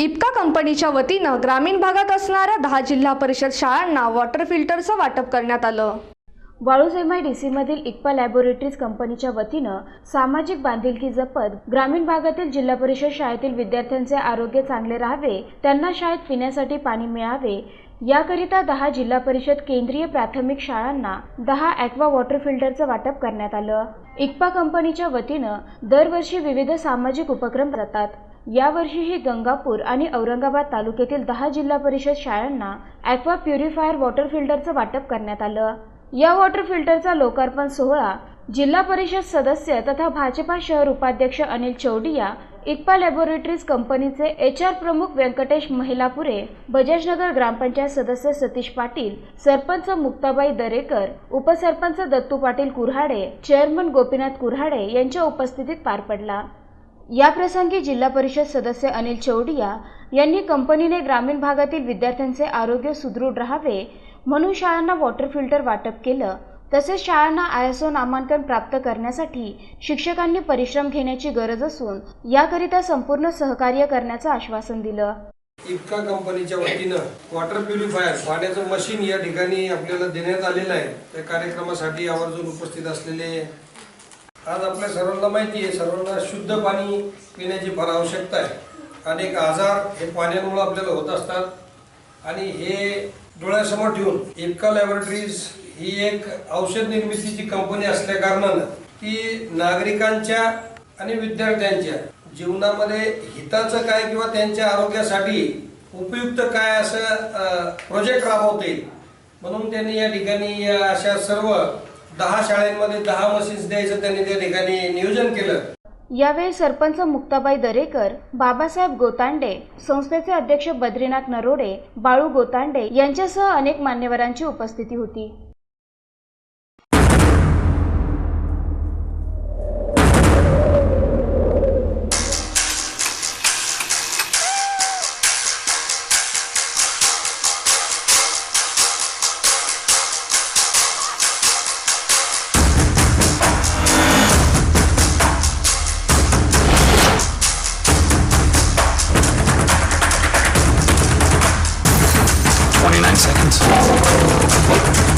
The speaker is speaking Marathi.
कंपनीच्या वतीनं ग्रामीण भागात असणाऱ्या दहा जिल्हा परिषद शाळांना वॉटर फिल्टरचं वाटप करण्यात आलं. वाळूज एम आय डी सीमधील इक्पा लॅबोरेटरीज कंपनीच्या वतीनं सामाजिक बांधिलकी जपत ग्रामीण भागातील जिल्हा परिषद शाळेतील विद्यार्थ्यांचे आरोग्य चांगले राहावे त्यांना शाळेत पिण्यासाठी पाणी मिळावे याकरिता दहा जिल्हा परिषद केंद्रीय प्राथमिक शाळांना दहा ॲक्वा वॉटर फिल्टरचं वाटप करण्यात आलं. इक्पा कंपनीच्या वतीनं दरवर्षी विविध सामाजिक उपक्रम करतात यावर्षीही गंगापूर आणि औरंगाबाद तालुक्यातील दहा जिल्हा परिषद शाळांना ॲक्वा प्युरिफायर वॉटर फिल्टरचं वाटप करण्यात आलं. या वॉटर फिल्टरचा लोकार्पण सोहळा जिल्हा परिषद सदस्य तथा भाजपा शहर उपाध्यक्ष अनिल चौडिया इक्पा लॅबोरेटरीज कंपनीचे एच आर प्रमुख व्यंकटेश महिलापुरे बजाजनगर ग्रामपंचायत सदस्य सतीश पाटील सरपंच मुक्ताबाई दरेकर उपसरपंच दत्तू पाटील कुऱ्हाडे चेअरमन गोपीनाथ कुऱ्हाडे यांच्या उपस्थितीत पार पडला. याप्रसंगी जिल्हा परिषद सदस्य अनिल चौडिया यांनी कंपनीने ग्रामीण भागातील विद्यार्थ्यांचे आरोग्य सुदृढ राहावे म्हणून शाळांना वॉटर फिल्टर वाटप केलं. तसेच शाळांना आयएसओ नामांकन प्राप्त करण्यासाठी शिक्षकांनी परिश्रम घेण्याची गरज असून याकरिता संपूर्ण सहकार्य करण्याचं आश्वासन दिलं. इफ्का कंपनीच्या वतीनं वॉटर प्युरिफायर पाण्याचं मशीन या ठिकाणी आपल्याला देण्यात आलेलं आहे. त्या कार्यक्रमासाठी आवर्जून उपस्थित असलेले आज आपल्या सर्वांना माहिती आहे सर्वांना शुद्ध पाणी पिण्याची फार आवश्यकता आहे. अनेक आजार हे पाण्यामुळे आपल्याला होत असतात. आणि हे डोळ्यासमोर ठेवून इफ्का लॅबोरेटरीज ही एक औषध निर्मितीची कंपनी असल्या कारणानं ती नागरिकांच्या आणि विद्यार्थ्यांच्या जीवनामध्ये हिताचं काय किंवा त्यांच्या आरोग्यासाठी उपयुक्त काय असं प्रोजेक्ट राबवते म्हणून त्यांनी या ठिकाणी या अशा सर्व दहा शाळेमध्ये दहा मशीन्स द्यायचं त्यांनी त्या ठिकाणी नियोजन केलं. यावेळी सरपंच मुक्ताबाई दरेकर बाबासाहेब गोतांडे संस्थेचे अध्यक्ष बद्रीनाथ नरोडे बाळू गोतांडे यांच्यासह अनेक मान्यवरांची उपस्थिती होती. seconds.